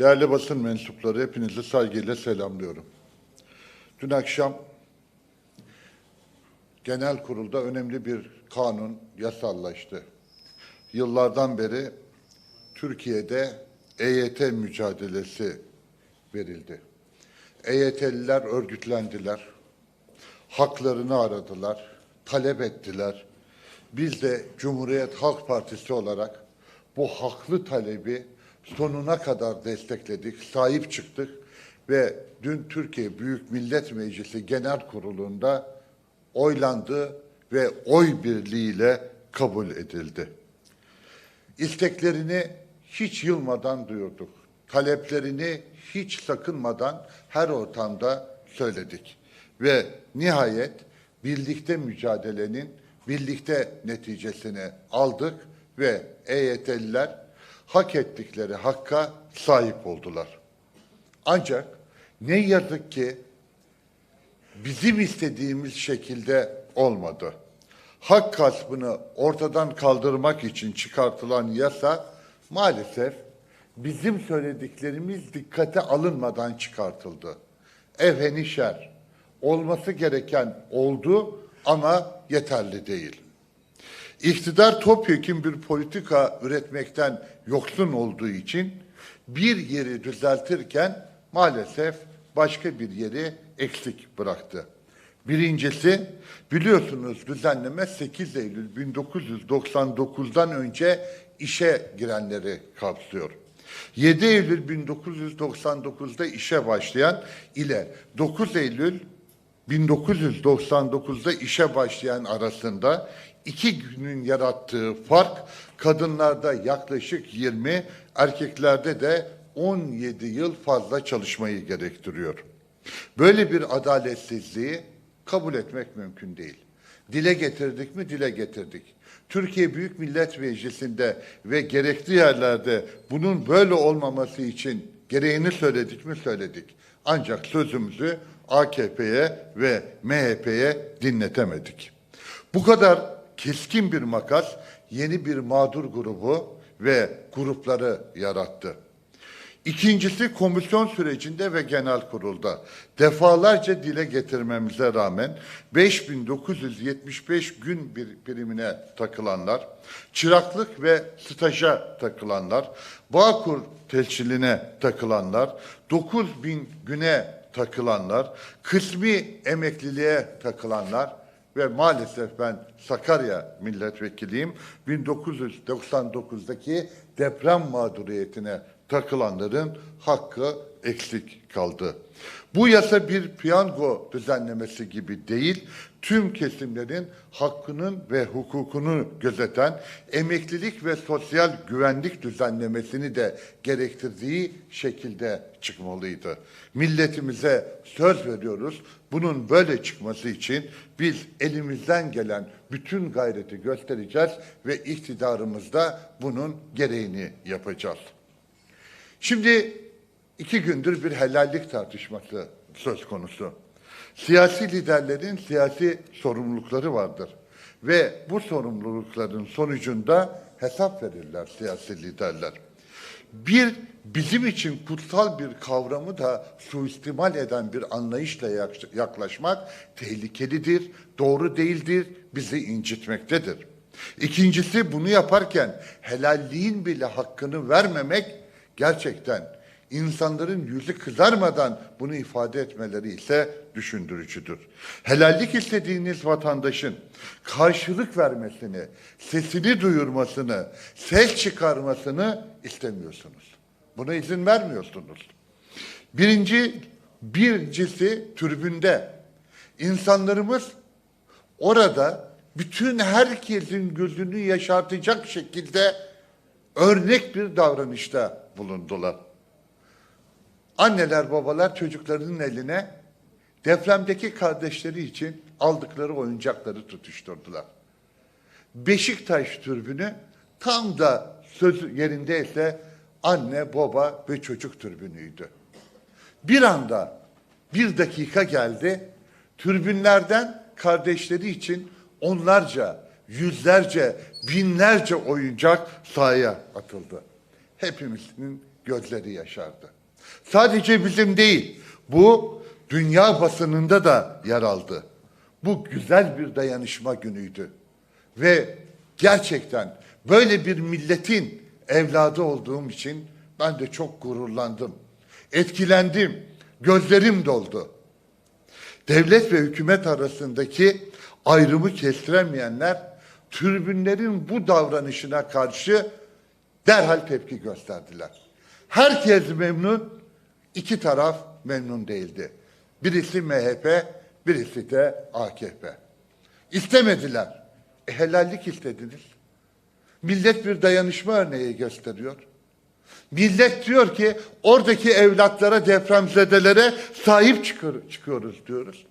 Değerli basın mensupları hepinizi saygıyla selamlıyorum. Dün akşam genel kurulda önemli bir kanun yasallaştı. Yıllardan beri Türkiye'de EYT mücadelesi verildi. EYT'liler örgütlendiler. Haklarını aradılar, talep ettiler. Biz de Cumhuriyet Halk Partisi olarak bu haklı talebi sonuna kadar destekledik, sahip çıktık ve dün Türkiye Büyük Millet Meclisi Genel Kurulu'nda oylandı ve oy birliğiyle kabul edildi. İsteklerini hiç yılmadan duyurduk. Taleplerini hiç sakınmadan her ortamda söyledik. Ve nihayet birlikte mücadelenin birlikte neticesini aldık ve EYT'liler hak ettikleri hakka sahip oldular. Ancak ne yazık ki bizim istediğimiz şekilde olmadı. Hak gaspını ortadan kaldırmak için çıkartılan yasa maalesef bizim söylediklerimiz dikkate alınmadan çıkartıldı. Evhenişer olması gereken oldu ama yeterli değil. İktidar topyekun bir politika üretmekten yoksun olduğu için bir yeri düzeltirken maalesef başka bir yeri eksik bıraktı. Birincisi biliyorsunuz düzenleme 8 Eylül 1999'dan önce işe girenleri kapsıyor. 7 Eylül 1999'da işe başlayan ile 9 Eylül 1999'da işe başlayan arasında iki günün yarattığı fark kadınlarda yaklaşık 20, erkeklerde de 17 yıl fazla çalışmayı gerektiriyor. Böyle bir adaletsizliği kabul etmek mümkün değil. Dile getirdik mi? Dile getirdik. Türkiye Büyük Millet Meclisi'nde ve gerekli yerlerde bunun böyle olmaması için gereğini söyledik mi? Söyledik. Ancak sözümüzü AKP'ye ve MHP'ye dinletemedik. Bu kadar keskin bir makas yeni bir mağdur grubu ve grupları yarattı. İkincisi komisyon sürecinde ve genel kurulda defalarca dile getirmemize rağmen 5975 gün bir primine takılanlar, çıraklık ve staja takılanlar, Bağkur telçiline takılanlar, 9000 güne takılanlar, kısmi emekliliğe takılanlar ve maalesef ben Sakarya milletvekiliyim. 1999'daki deprem mağduriyetine takılanların hakkı eksik kaldı. Bu yasa bir piyango düzenlemesi gibi değil, tüm kesimlerin hakkının ve hukukunu gözeten emeklilik ve sosyal güvenlik düzenlemesini de gerektirdiği şekilde çıkmalıydı. Milletimize söz veriyoruz. Bunun böyle çıkması için biz elimizden gelen bütün gayreti göstereceğiz ve iktidarımızda bunun gereğini yapacağız. Şimdi iki gündür bir helallik tartışması söz konusu. Siyasi liderlerin siyasi sorumlulukları vardır. Ve bu sorumlulukların sonucunda hesap verirler siyasi liderler. Bir bizim için kutsal bir kavramı da suistimal eden bir anlayışla yaklaşmak tehlikelidir, doğru değildir, bizi incitmektedir. İkincisi bunu yaparken helalliğin bile hakkını vermemek gerçekten insanların yüzü kızarmadan bunu ifade etmeleri ise düşündürücüdür. Helallik istediğiniz vatandaşın karşılık vermesini, sesini duyurmasını, ses çıkarmasını istemiyorsunuz. Buna izin vermiyorsunuz. Birinci, birincisi türbünde. İnsanlarımız orada bütün herkesin gözünü yaşartacak şekilde örnek bir davranışta bulundular. Anneler babalar çocuklarının eline depremdeki kardeşleri için aldıkları oyuncakları tutuşturdular. Beşiktaş türbünü tam da söz yerindeyse anne, baba ve çocuk türbünüydü. Bir anda bir dakika geldi, türbünlerden kardeşleri için onlarca, yüzlerce, binlerce oyuncak sahaya atıldı. Hepimizin gözleri yaşardı. Sadece bizim değil, bu dünya basınında da yer aldı. Bu güzel bir dayanışma günüydü. Ve gerçekten böyle bir milletin evladı olduğum için ben de çok gururlandım. Etkilendim, gözlerim doldu. Devlet ve hükümet arasındaki ayrımı kestiremeyenler türbünlerin bu davranışına karşı derhal tepki gösterdiler. Herkes memnun, iki taraf memnun değildi. Birisi MHP, birisi de AKP. İstemediler. E, helallik istediniz. Millet bir dayanışma örneği gösteriyor. Millet diyor ki oradaki evlatlara, depremzedelere sahip çıkıyor- çıkıyoruz diyoruz.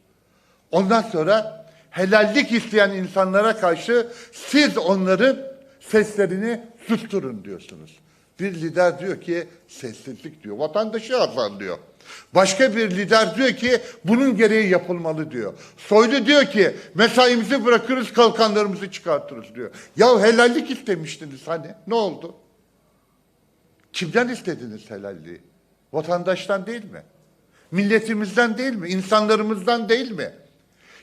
Ondan sonra helallik isteyen insanlara karşı siz onların seslerini susturun diyorsunuz. Bir lider diyor ki sessizlik diyor. Vatandaşı azarlıyor. Başka bir lider diyor ki bunun gereği yapılmalı diyor. Soylu diyor ki mesaimizi bırakırız kalkanlarımızı çıkartırız diyor. Ya helallik istemiştiniz hani ne oldu? Kimden istediniz helalliği? Vatandaştan değil mi? Milletimizden değil mi? İnsanlarımızdan değil mi?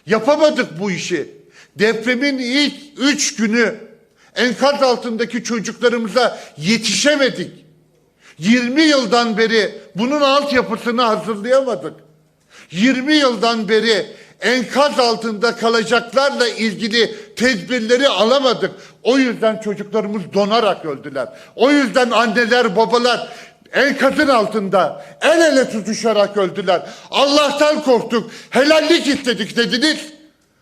Yapamadık bu işi. Depremin ilk üç günü enkaz altındaki çocuklarımıza yetişemedik. 20 yıldan beri bunun altyapısını hazırlayamadık. 20 yıldan beri enkaz altında kalacaklarla ilgili tedbirleri alamadık. O yüzden çocuklarımız donarak öldüler. O yüzden anneler, babalar enkazın altında el ele tutuşarak öldüler. Allah'tan korktuk, helallik istedik dediniz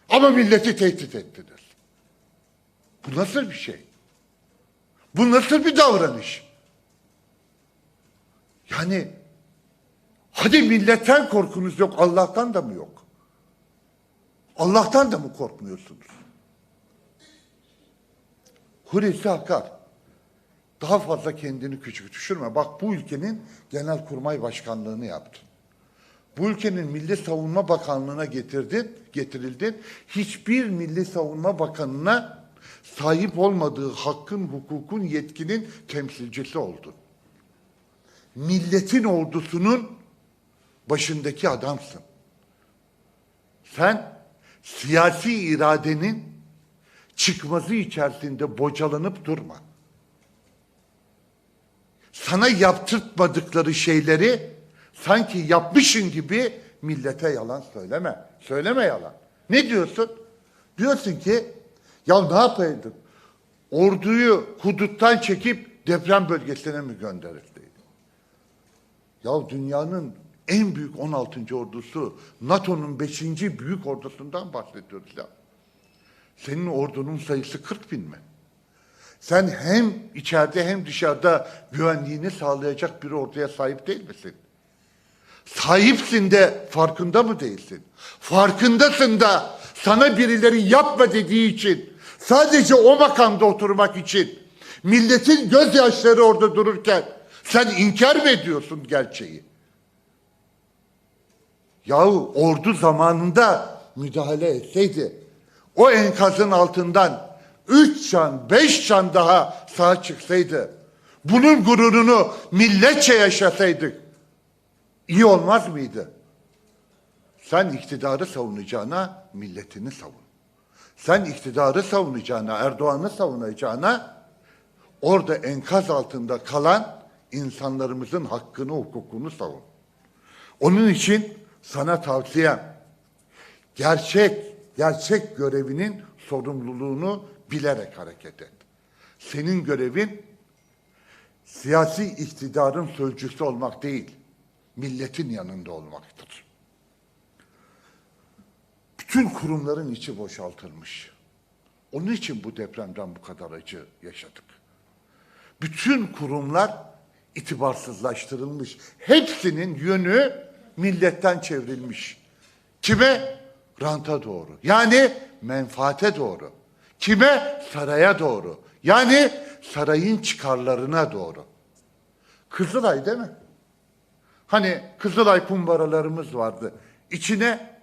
ama milleti tehdit ettiniz. Bu nasıl bir şey? Bu nasıl bir davranış? Yani hadi milletten korkunuz yok, Allah'tan da mı yok? Allah'tan da mı korkmuyorsunuz? Hulusi Akar, daha fazla kendini küçük düşürme. Bak bu ülkenin genelkurmay başkanlığını yaptın. Bu ülkenin Milli Savunma Bakanlığı'na getirdin, getirildin. Hiçbir Milli Savunma Bakanı'na sahip olmadığı hakkın, hukukun, yetkinin temsilcisi oldun. Milletin ordusunun başındaki adamsın. Sen siyasi iradenin çıkmazı içerisinde bocalanıp durma. Sana yaptırtmadıkları şeyleri sanki yapmışın gibi millete yalan söyleme. Söyleme yalan. Ne diyorsun? Diyorsun ki ya ne yapaydık? Orduyu huduttan çekip deprem bölgesine mi gönderirdik? Ya dünyanın en büyük 16. ordusu, NATO'nun 5. büyük ordusundan bahsediyoruz ya. Senin ordunun sayısı 40 bin mi? Sen hem içeride hem dışarıda güvenliğini sağlayacak bir orduya sahip değil misin? Sahipsin de farkında mı değilsin? Farkındasın da sana birileri yapma dediği için, sadece o makamda oturmak için, milletin gözyaşları orada dururken sen inkar mı ediyorsun gerçeği? Yahu ordu zamanında müdahale etseydi, o enkazın altından üç can, beş can daha sağ çıksaydı, bunun gururunu milletçe yaşasaydık, iyi olmaz mıydı? Sen iktidarı savunacağına milletini savun. Sen iktidarı savunacağına, Erdoğan'ı savunacağına orada enkaz altında kalan insanlarımızın hakkını, hukukunu savun. Onun için sana tavsiyem gerçek, gerçek görevinin sorumluluğunu bilerek hareket et. Senin görevin siyasi iktidarın sözcüsü olmak değil, milletin yanında olmaktır. Bütün kurumların içi boşaltılmış. Onun için bu depremden bu kadar acı yaşadık. Bütün kurumlar itibarsızlaştırılmış. Hepsinin yönü milletten çevrilmiş. Kime? Ranta doğru. Yani menfaate doğru. Kime? Saraya doğru. Yani sarayın çıkarlarına doğru. Kızılay değil mi? Hani Kızılay kumbaralarımız vardı. İçine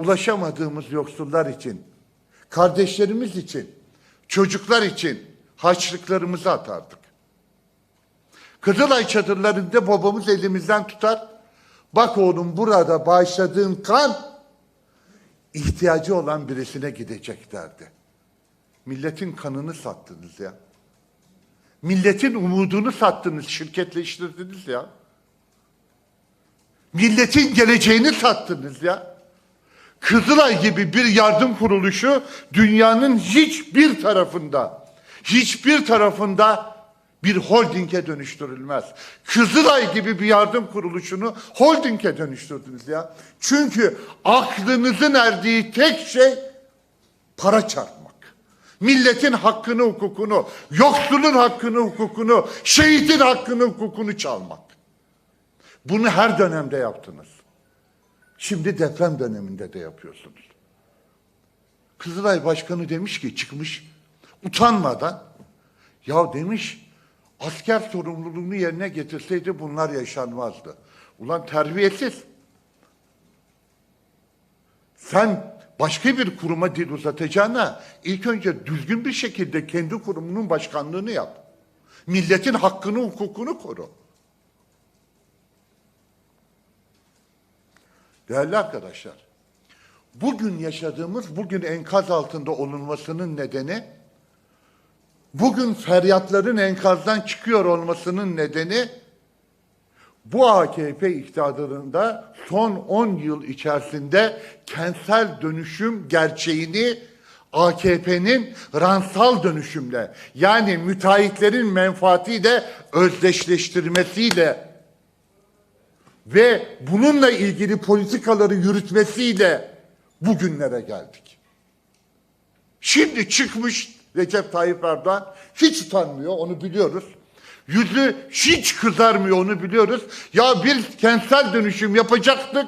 ulaşamadığımız yoksullar için, kardeşlerimiz için, çocuklar için harçlıklarımızı atardık. Kızılay çadırlarında babamız elimizden tutar. Bak oğlum burada bağışladığın kan ihtiyacı olan birisine gidecek derdi. Milletin kanını sattınız ya. Milletin umudunu sattınız, şirketleştirdiniz ya. Milletin geleceğini sattınız ya. Kızılay gibi bir yardım kuruluşu dünyanın hiçbir tarafında, hiçbir tarafında bir holdinge dönüştürülmez. Kızılay gibi bir yardım kuruluşunu holdinge dönüştürdünüz ya. Çünkü aklınızın erdiği tek şey para çarpmak. Milletin hakkını, hukukunu, yoksulun hakkını, hukukunu, şehitin hakkını, hukukunu çalmak. Bunu her dönemde yaptınız. Şimdi deprem döneminde de yapıyorsunuz. Kızılay Başkanı demiş ki çıkmış utanmadan ya demiş asker sorumluluğunu yerine getirseydi bunlar yaşanmazdı. Ulan terbiyesiz. Sen başka bir kuruma dil uzatacağına ilk önce düzgün bir şekilde kendi kurumunun başkanlığını yap. Milletin hakkını, hukukunu koru. Değerli arkadaşlar, bugün yaşadığımız, bugün enkaz altında olunmasının nedeni, bugün feryatların enkazdan çıkıyor olmasının nedeni, bu AKP iktidarında son 10 yıl içerisinde kentsel dönüşüm gerçeğini AKP'nin ransal dönüşümle yani müteahhitlerin menfaatiyle özdeşleştirmesiyle ve bununla ilgili politikaları yürütmesiyle bugünlere geldik. Şimdi çıkmış Recep Tayyip Erdoğan hiç utanmıyor onu biliyoruz. Yüzü hiç kızarmıyor onu biliyoruz. Ya bir kentsel dönüşüm yapacaktık.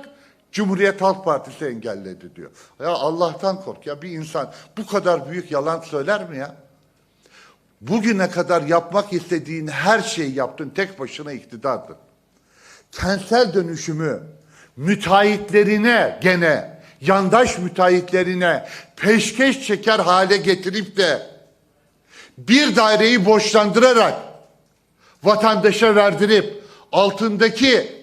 Cumhuriyet Halk Partisi engelledi diyor. Ya Allah'tan kork ya bir insan bu kadar büyük yalan söyler mi ya? Bugüne kadar yapmak istediğin her şeyi yaptın tek başına iktidardın kentsel dönüşümü müteahhitlerine gene yandaş müteahhitlerine peşkeş çeker hale getirip de bir daireyi borçlandırarak vatandaşa verdirip altındaki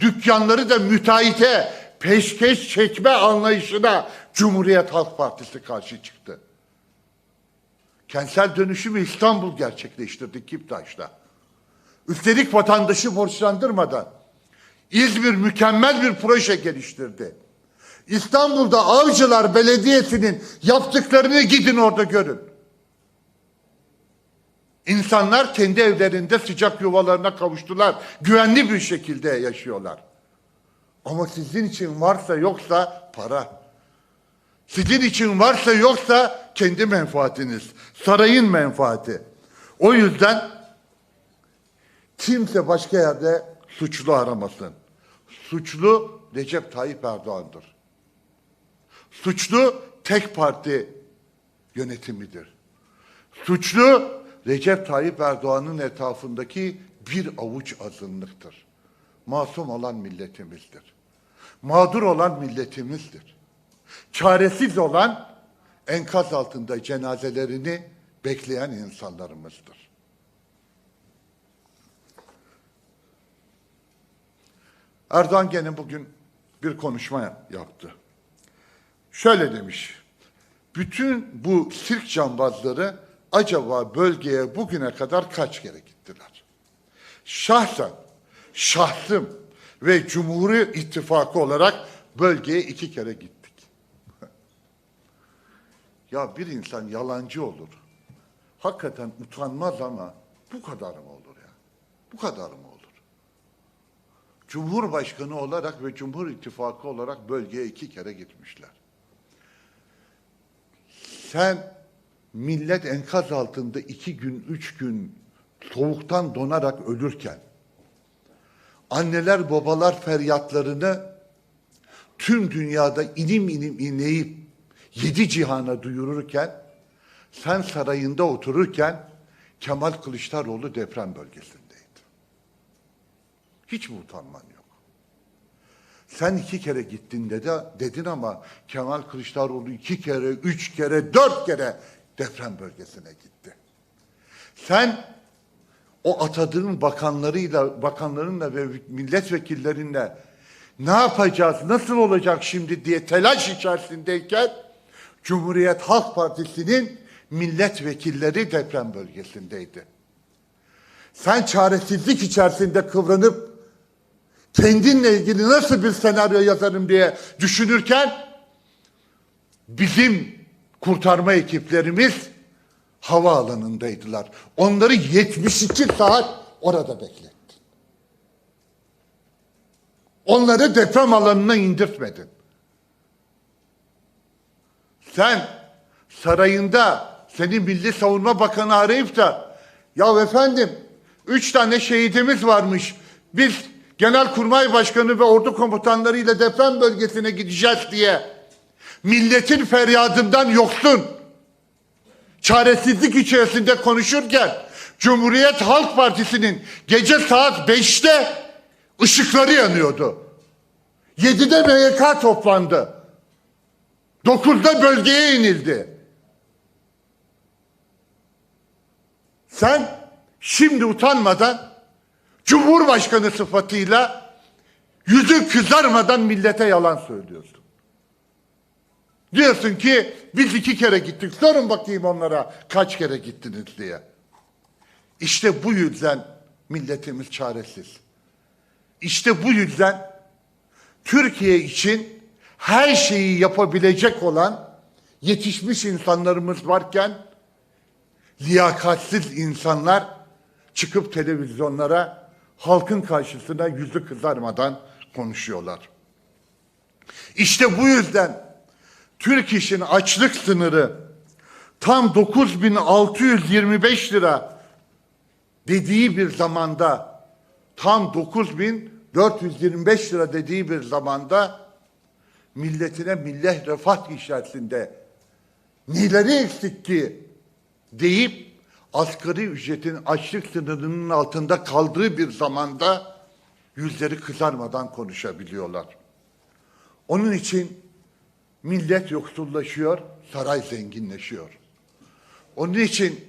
dükkanları da müteahhite peşkeş çekme anlayışına Cumhuriyet Halk Partisi karşı çıktı. Kentsel dönüşümü İstanbul gerçekleştirdi Kiptaş'ta. Üstelik vatandaşı borçlandırmadan İzmir mükemmel bir proje geliştirdi. İstanbul'da Avcılar Belediyesi'nin yaptıklarını gidin orada görün. İnsanlar kendi evlerinde sıcak yuvalarına kavuştular. Güvenli bir şekilde yaşıyorlar. Ama sizin için varsa yoksa para. Sizin için varsa yoksa kendi menfaatiniz. Sarayın menfaati. O yüzden Kimse başka yerde suçlu aramasın. Suçlu Recep Tayyip Erdoğan'dır. Suçlu tek parti yönetimidir. Suçlu Recep Tayyip Erdoğan'ın etrafındaki bir avuç azınlıktır. Masum olan milletimizdir. Mağdur olan milletimizdir. Çaresiz olan enkaz altında cenazelerini bekleyen insanlarımızdır. Erdoğan gene bugün bir konuşma yaptı. Şöyle demiş. Bütün bu sirk cambazları acaba bölgeye bugüne kadar kaç kere gittiler? Şahsen, şahsım ve Cumhuri İttifakı olarak bölgeye iki kere gittik. ya bir insan yalancı olur. Hakikaten utanmaz ama bu kadar mı olur ya? Bu kadar mı olur? Cumhurbaşkanı olarak ve Cumhur İttifakı olarak bölgeye iki kere gitmişler. Sen millet enkaz altında iki gün, üç gün soğuktan donarak ölürken, anneler babalar feryatlarını tüm dünyada inim inim inleyip yedi cihana duyururken, sen sarayında otururken Kemal Kılıçdaroğlu deprem bölgesindeydi. Hiç mi utanman yok? Sen iki kere gittin dedi, dedin ama Kemal Kılıçdaroğlu iki kere, üç kere, dört kere deprem bölgesine gitti. Sen o atadığın bakanlarıyla, bakanlarınla ve milletvekillerinle ne yapacağız, nasıl olacak şimdi diye telaş içerisindeyken Cumhuriyet Halk Partisi'nin milletvekilleri deprem bölgesindeydi. Sen çaresizlik içerisinde kıvranıp kendinle ilgili nasıl bir senaryo yazarım diye düşünürken bizim kurtarma ekiplerimiz havaalanındaydılar. Onları 72 saat orada bekletti. Onları deprem alanına indirtmedin. Sen sarayında seni Milli Savunma Bakanı arayıp da ya efendim üç tane şehidimiz varmış. Biz Genelkurmay Başkanı ve ordu komutanlarıyla deprem bölgesine gideceğiz diye milletin feryadından yoksun çaresizlik içerisinde konuşurken Cumhuriyet Halk Partisi'nin gece saat 5'te ışıkları yanıyordu. 7'de MYK toplandı. 9'da bölgeye inildi. Sen şimdi utanmadan Cumhurbaşkanı sıfatıyla yüzü kızarmadan millete yalan söylüyorsun. Diyorsun ki biz iki kere gittik. Sorun bakayım onlara kaç kere gittiniz diye. İşte bu yüzden milletimiz çaresiz. İşte bu yüzden Türkiye için her şeyi yapabilecek olan yetişmiş insanlarımız varken liyakatsiz insanlar çıkıp televizyonlara halkın karşısına yüzü kızarmadan konuşuyorlar. İşte bu yüzden Türk İş'in açlık sınırı tam 9625 lira dediği bir zamanda tam 9425 lira dediği bir zamanda milletine millet refah içerisinde neleri eksik ki deyip asgari ücretin açlık sınırının altında kaldığı bir zamanda yüzleri kızarmadan konuşabiliyorlar. Onun için millet yoksullaşıyor, saray zenginleşiyor. Onun için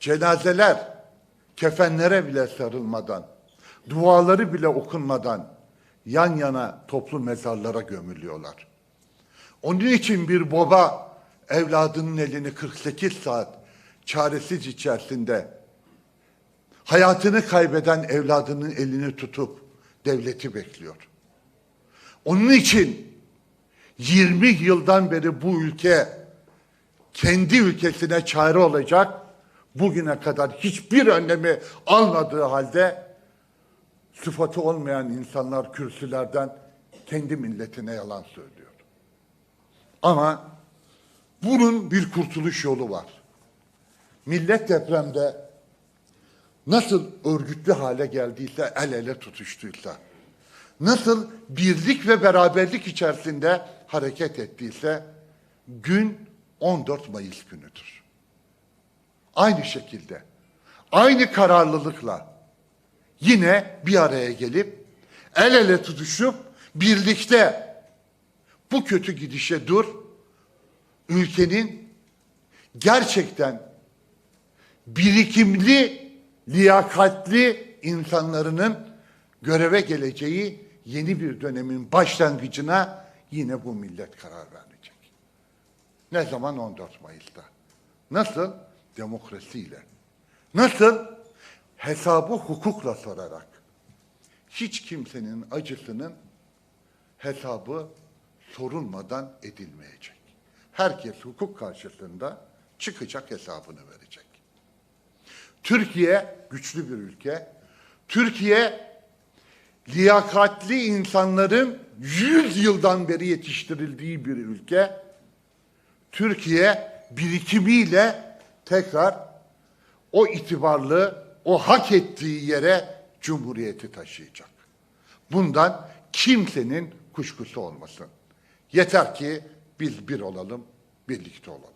cenazeler kefenlere bile sarılmadan, duaları bile okunmadan yan yana toplu mezarlara gömülüyorlar. Onun için bir baba evladının elini 48 saat çaresiz içerisinde hayatını kaybeden evladının elini tutup devleti bekliyor. Onun için 20 yıldan beri bu ülke kendi ülkesine çare olacak bugüne kadar hiçbir önlemi almadığı halde sıfatı olmayan insanlar kürsülerden kendi milletine yalan söylüyor. Ama bunun bir kurtuluş yolu var. Millet depremde nasıl örgütlü hale geldiyse, el ele tutuştuysa, nasıl birlik ve beraberlik içerisinde hareket ettiyse, gün 14 Mayıs günüdür. Aynı şekilde, aynı kararlılıkla yine bir araya gelip, el ele tutuşup, birlikte bu kötü gidişe dur, ülkenin gerçekten birikimli, liyakatli insanlarının göreve geleceği yeni bir dönemin başlangıcına yine bu millet karar verecek. Ne zaman? 14 Mayıs'ta. Nasıl? Demokrasiyle. Nasıl? Hesabı hukukla sorarak. Hiç kimsenin acısının hesabı sorulmadan edilmeyecek. Herkes hukuk karşısında çıkacak hesabını verecek. Türkiye güçlü bir ülke. Türkiye liyakatli insanların 100 yıldan beri yetiştirildiği bir ülke. Türkiye birikimiyle tekrar o itibarlı, o hak ettiği yere cumhuriyeti taşıyacak. Bundan kimsenin kuşkusu olmasın. Yeter ki biz bir olalım, birlikte olalım.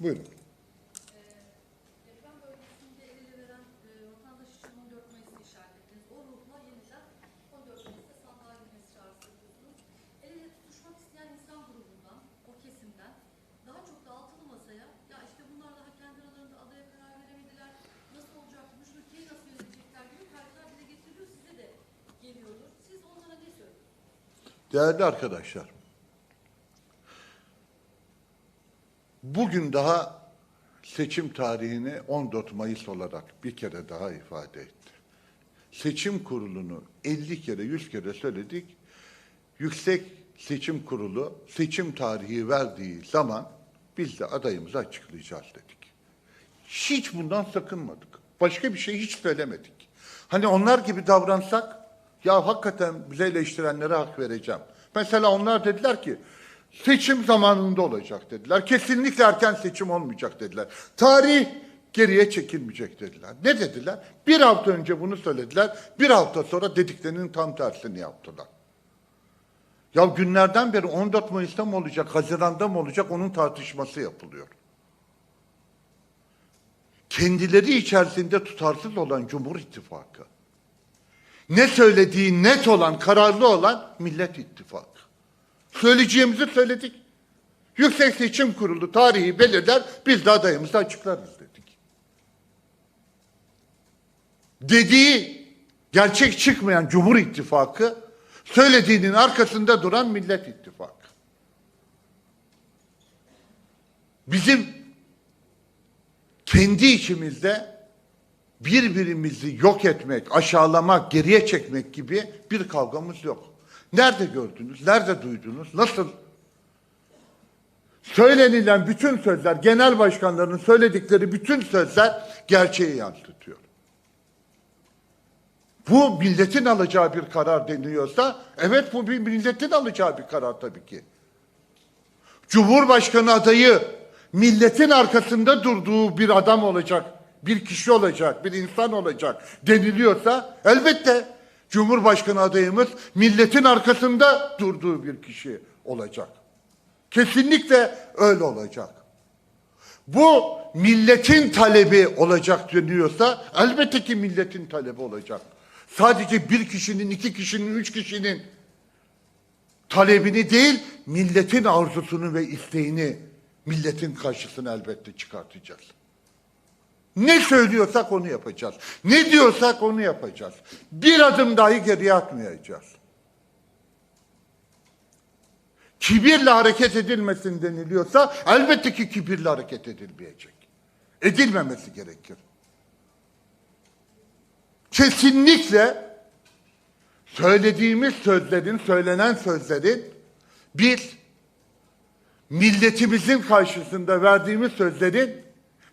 Buyurun. Deprem bölgesinde el ele veren e, vatandaş için 14 Mayıs'ı işaret ettiniz. O ruhla yeniden 14 Mayıs'ta sandığa girmesi çağrısı yapıyorsunuz. El ele tutuşmak isteyen insan grubundan, o kesimden daha çok da altılı masaya ya işte bunlar daha kendi aralarında adaya karar veremediler. Nasıl Değerli arkadaşlar, bugün daha seçim tarihini 14 Mayıs olarak bir kere daha ifade etti. Seçim kurulunu 50 kere, 100 kere söyledik. Yüksek Seçim Kurulu seçim tarihi verdiği zaman biz de adayımızı açıklayacağız dedik. Hiç bundan sakınmadık. Başka bir şey hiç söylemedik. Hani onlar gibi davransak ya hakikaten bize eleştirenlere hak vereceğim. Mesela onlar dediler ki seçim zamanında olacak dediler. Kesinlikle erken seçim olmayacak dediler. Tarih geriye çekilmeyecek dediler. Ne dediler? Bir hafta önce bunu söylediler. Bir hafta sonra dediklerinin tam tersini yaptılar. Ya günlerden beri 14 Mayıs'ta mı olacak, Haziran'da mı olacak onun tartışması yapılıyor. Kendileri içerisinde tutarsız olan Cumhur İttifakı, ne söylediği net olan, kararlı olan Millet İttifakı. Söyleyeceğimizi söyledik. Yüksek Seçim Kurulu tarihi belirler, biz de adayımızı açıklarız dedik. Dediği gerçek çıkmayan Cumhur İttifakı, söylediğinin arkasında duran Millet İttifakı. Bizim kendi içimizde birbirimizi yok etmek, aşağılamak, geriye çekmek gibi bir kavgamız yok. Nerede gördünüz? Nerede duydunuz? Nasıl? Söylenilen bütün sözler, genel başkanların söyledikleri bütün sözler gerçeği yansıtıyor. Bu milletin alacağı bir karar deniliyorsa, evet bu bir milletin alacağı bir karar tabii ki. Cumhurbaşkanı adayı milletin arkasında durduğu bir adam olacak, bir kişi olacak, bir insan olacak deniliyorsa elbette Cumhurbaşkanı adayımız milletin arkasında durduğu bir kişi olacak. Kesinlikle öyle olacak. Bu milletin talebi olacak deniyorsa elbette ki milletin talebi olacak. Sadece bir kişinin, iki kişinin, üç kişinin talebini değil, milletin arzusunu ve isteğini milletin karşısına elbette çıkartacağız. Ne söylüyorsak onu yapacağız. Ne diyorsak onu yapacağız. Bir adım dahi geriye atmayacağız. Kibirle hareket edilmesin deniliyorsa elbette ki kibirle hareket edilmeyecek. Edilmemesi gerekir. Kesinlikle söylediğimiz sözlerin, söylenen sözlerin biz milletimizin karşısında verdiğimiz sözlerin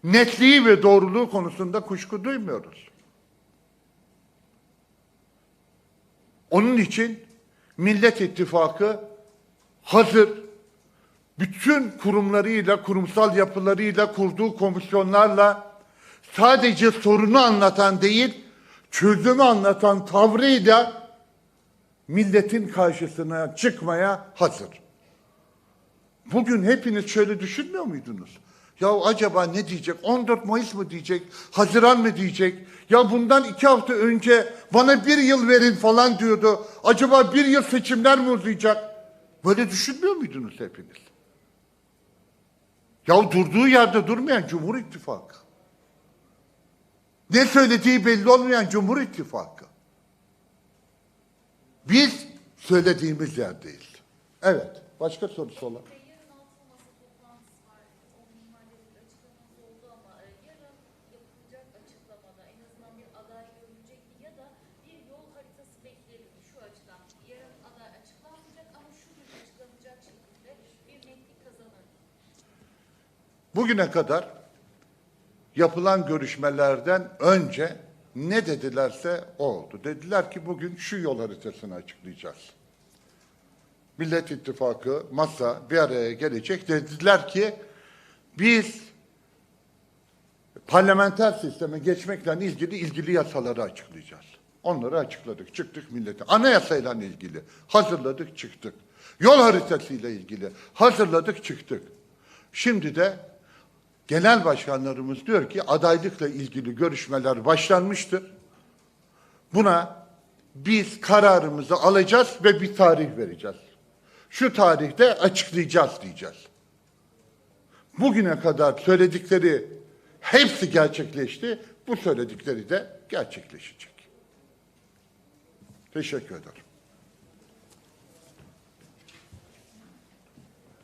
netliği ve doğruluğu konusunda kuşku duymuyoruz. Onun için Millet İttifakı hazır bütün kurumlarıyla, kurumsal yapılarıyla, kurduğu komisyonlarla sadece sorunu anlatan değil, çözümü anlatan tavrıyla milletin karşısına çıkmaya hazır. Bugün hepiniz şöyle düşünmüyor muydunuz? Ya acaba ne diyecek? 14 Mayıs mı diyecek? Haziran mı diyecek? Ya bundan iki hafta önce bana bir yıl verin falan diyordu. Acaba bir yıl seçimler mi uzayacak? Böyle düşünmüyor muydunuz hepiniz? Ya durduğu yerde durmayan Cumhur İttifakı. Ne söylediği belli olmayan Cumhur İttifakı. Biz söylediğimiz yerdeyiz. Evet. Başka sorusu olan? Yarın altı masa toplantısı var. O mimarların açıklaması oldu ama e, yarın yapılacak açıklamada en azından bir aday görülecek mi ya da bir yol haritası bekleyelim mi şu açıdan. Yarın aday açıklanmayacak ama şu gün açıklanacak şekilde bir netlik kazanır. mı? Bugüne kadar yapılan görüşmelerden önce ne dedilerse o oldu. Dediler ki bugün şu yol haritasını açıklayacağız. Millet İttifakı, masa bir araya gelecek. Dediler ki biz parlamenter sisteme geçmekle ilgili ilgili yasaları açıklayacağız. Onları açıkladık, çıktık millete. Anayasayla ilgili hazırladık, çıktık. Yol haritasıyla ilgili hazırladık, çıktık. Şimdi de genel başkanlarımız diyor ki adaylıkla ilgili görüşmeler başlanmıştır. Buna biz kararımızı alacağız ve bir tarih vereceğiz. Şu tarihte açıklayacağız diyeceğiz. Bugüne kadar söyledikleri hepsi gerçekleşti. Bu söyledikleri de gerçekleşecek. Teşekkür ederim.